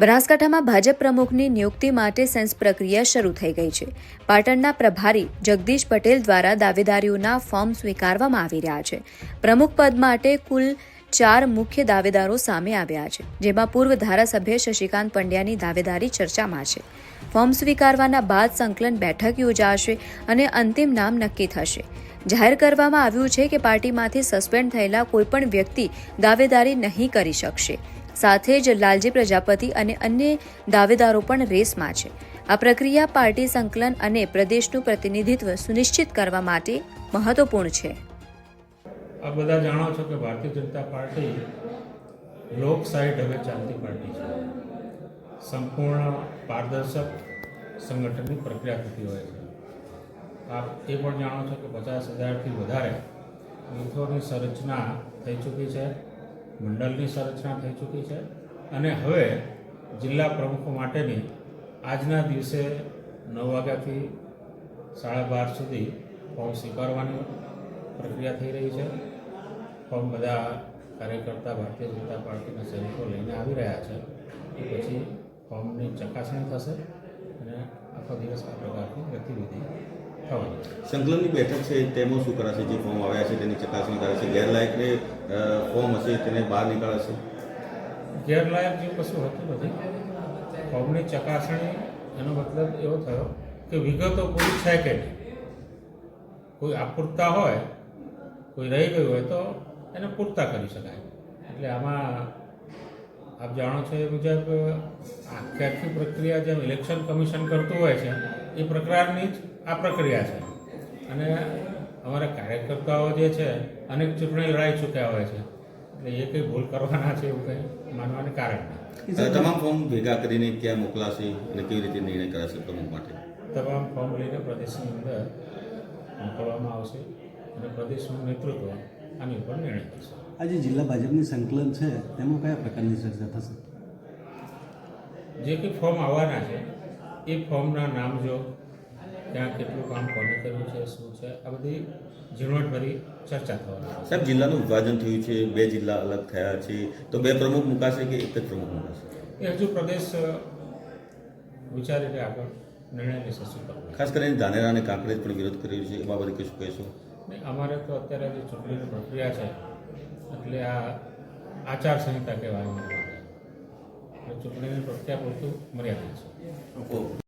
બનાસકાંઠામાં ભાજપ પ્રમુખની નિયુક્તિ માટે સેન્સ પ્રક્રિયા શરૂ થઈ ગઈ છે. પાટણના પ્રભારી જગદીશ પટેલ દ્વારા દાવેદારીઓના ફોર્મ સ્વીકારવામાં આવી રહ્યા છે. પ્રમુખ પદ માટે કુલ ચાર મુખ્ય દાવેદારો સામે આવ્યા છે, જેમાં પૂર્વ ધારાસભ્ય શશિકાંત પંડ્યાની દાવેદારી ચર્ચામાં છે. ફોર્મ સ્વીકારવાના બાદ સંકલન બેઠક યોજાશે અને અંતિમ નામ નક્કી થશે. જાહેર કરવામાં આવ્યું છે કે પાર્ટીમાંથી સસ્પેન્ડ થયેલા કોઈપણ વ્યક્તિ દાવેદારી નહીં કરી શકશે. સાથે જ લાલજી પ્રજાપતિ અને અન્ય દાવેદારો પણ રેસમાં છે. આ પ્રક્રિયા પાર્ટી સંકલન અને પ્રદેશનું પ્રતિનિધિત્વ સુનિશ્ચિત કરવા માટે મહત્વપૂર્ણ છે. આ બધા જાણો છો કે ભારતીય જનતા પાર્ટી લોકશાહી ઢબે ચાલતી પાર્ટી છે. સંપૂર્ણ પારદર્શક સંગઠનની પ્રક્રિયા થતી હોય છે. આપ એ પણ જાણો છો કે પચાસ હજારથી વધારે બૂથોની સંરચના થઈ ચૂકી છે. મંડળની સંરચના થઈ ચૂકી છે. અને હવે જિલ્લા પ્રમુખો માટેની આજના દિવસે નવ વાગ્યાથી સાડા બાર સુધી ફોર્મ સ્વીકારવાની પ્રક્રિયા થઈ રહી છે. ફોર્મ બધા કાર્યકર્તા ભારતીય જનતા પાર્ટીના સૈનિકો લઈને આવી રહ્યા છે. એ પછી ફોર્મની ચકાસણી થશે અને આખો દિવસ આ પ્રકારની ગતિવિધિ સંકલનની બેઠક છે, તેમાં શું કરાશે? જે ફોર્મ આવ્યા છે, તેની ચકાસણી કરાશે. ગેરલાયકને ફોર્મ હશે, તેને બહાર નીકાળશે? ગેરલાયક જેવું કશું હતું નથી. ફોર્મની ચકાસણી, એનો મતલબ એવો થયો કે વિગતો કોઈ છે કે નહીં. કોઈ અપૂરતા હોય, કોઈ રહી ગયું હોય તો એને પૂરતા કરી શકાય. એટલે આમાં આપ જાણો છો એ મુજબ, આખી આખી પ્રક્રિયા જેમ ઇલેક્શન કમિશન કરતું હોય છે એ પ્રકારની જ આ પ્રક્રિયા છે. અને અમારા કાર્યકર્તાઓ જે છે અનેક ચૂંટણી લડાઈ ચૂક્યા હોય છે. એટલે એ કંઈ ભૂલ કરવાના છે એવું કંઈ માનવાને કારણ તમામ ફોર્મ ભેગા કરીને ક્યાં મોકલાશે અને કેવી રીતે નિર્ણય કરાશે પ્રમુખ માટે? તમામ ફોર્મ લઈને પ્રદેશની અંદર મોકલવામાં આવશે અને પ્રદેશનું નેતૃત્વ આની ઉપર નિર્ણય કરશે. આજે જિલ્લા ભાજપની સંકલન છે તેમાં કયા પ્રકારની ચર્ચા થશે? જે કંઈ ફોર્મ આવવાના છે એ ફોર્મના નામ જો ત્યાં કેટલું કામ કોને કર્યું છે શું છે આ બધી ઝીણવટભરી ચર્ચા થવાની સાહેબ જિલ્લાનું વિભાજન થયું છે બે જિલ્લા અલગ થયા છે તો બે પ્રમુખ મુકાશે કે એક જ પ્રમુખ મુકાશે? એ હજુ પ્રદેશ વિચારીને આગળ નિર્ણય લેશે શું કરવું. ખાસ કરીને ધાનેરા અને કાંકરેજ પણ વિરોધ કર્યો છે એ બાબતે કશું કહેશો? નહીં અમારે તો અત્યારે જે ચૂંટણીની પ્રક્રિયા છે એટલે આ આચાર સંહિતા કહેવાય. ચૂંટણીની પ્રક્રિયા પૂરતું મર્યાદિત છે